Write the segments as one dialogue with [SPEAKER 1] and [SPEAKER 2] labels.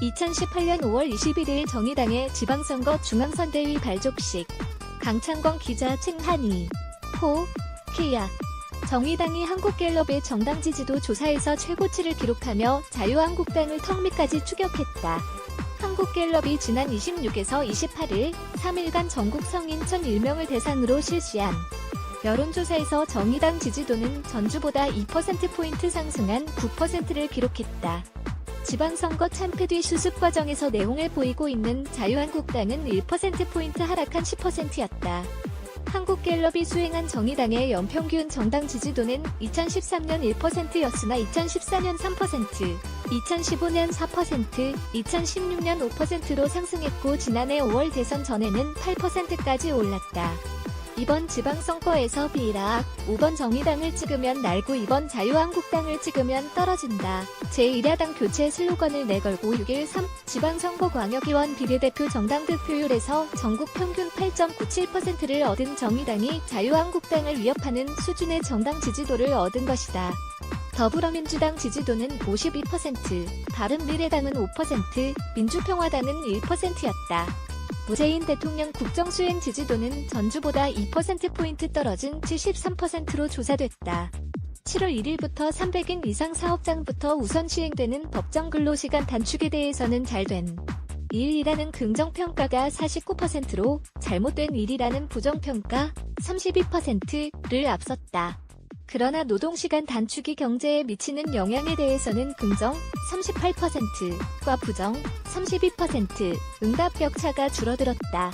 [SPEAKER 1] (2018년 5월 21일) 정의당의 지방선거 중앙선대위 발족식. 강창권 기자 칭한이. 호 키야. 정의당이 한국갤럽의 정당 지지도 조사에서 최고치를 기록하며 자유한국당을 턱 밑까지 추격했다. 한국갤럽이 지난 26에서 28일 3일간 전국 성인 1,001명을 대상으로 실시한 여론조사에서 정의당 지지도는 전주보다 2%포인트 상승한 9%를 기록했다. 지방선거 참패 뒤 수습 과정에서 내용을 보이고 있는 자유한국당은 1%포인트 하락한 10%였다. 한국갤럽이 수행한 정의당의 연평균 정당 지지도는 2013년 1%였으나 2014년 3%, 2015년 4%, 2016년 5%로 상승했고 지난해 5월 대선 전에는 8%까지 올랐다. 이번 지방선거에서 비락 5번 정의당을 찍으면 날고 2번 자유한국당을 찍으면 떨어진다. 제1야당 교체 슬로건을 내걸고 6일 3 지방선거 광역의원 비례대표 정당 득표율에서 전국 평균 8.97%를 얻은 정의당이 자유한국당을 위협하는 수준의 정당 지지도를 얻은 것이다. 더불어민주당 지지도는 52%, 바른미래당은 5%, 민주평화당은 1%였다. 문재인 대통령 국정수행 지지도는 전주보다 2%포인트 떨어진 73%로 조사됐다. 7월 1일부터 300인 이상 사업장부터 우선 시행되는 법정 근로시간 단축에 대해서는 잘된 일이라는 긍정평가가 49%로 잘못된 일이라는 부정평가 32%를 앞섰다. 그러나 노동시간 단축이 경제에 미치는 영향에 대해서는 긍정 38%과 부정 32% 응답 격차가 줄어들었다.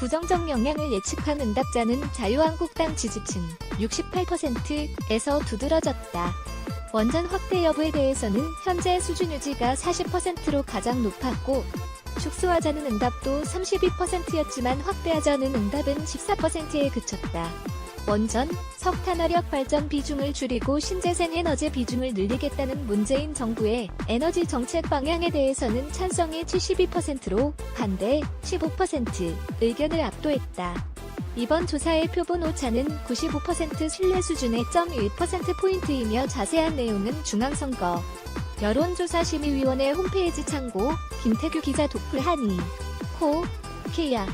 [SPEAKER 1] 부정적 영향을 예측한 응답자는 자유한국당 지지층 68%에서 두드러졌다. 원전 확대 여부에 대해서는 현재 수준 유지가 40%로 가장 높았고 축소하자는 응답도 32%였지만 확대하자는 응답은 14%에 그쳤다. 원전, 석탄화력 발전 비중을 줄이고 신재생 에너지 비중을 늘리겠다는 문재인 정부의 에너지 정책 방향에 대해서는 찬성이 72%로 반대 15% 의견을 압도했다. 이번 조사의 표본 오차는 95% 신뢰 수준의 0.1%포인트이며 자세한 내용은 중앙선거 여론조사심의위원회 홈페이지 참고 김태규 기자 독풀하니 호 키야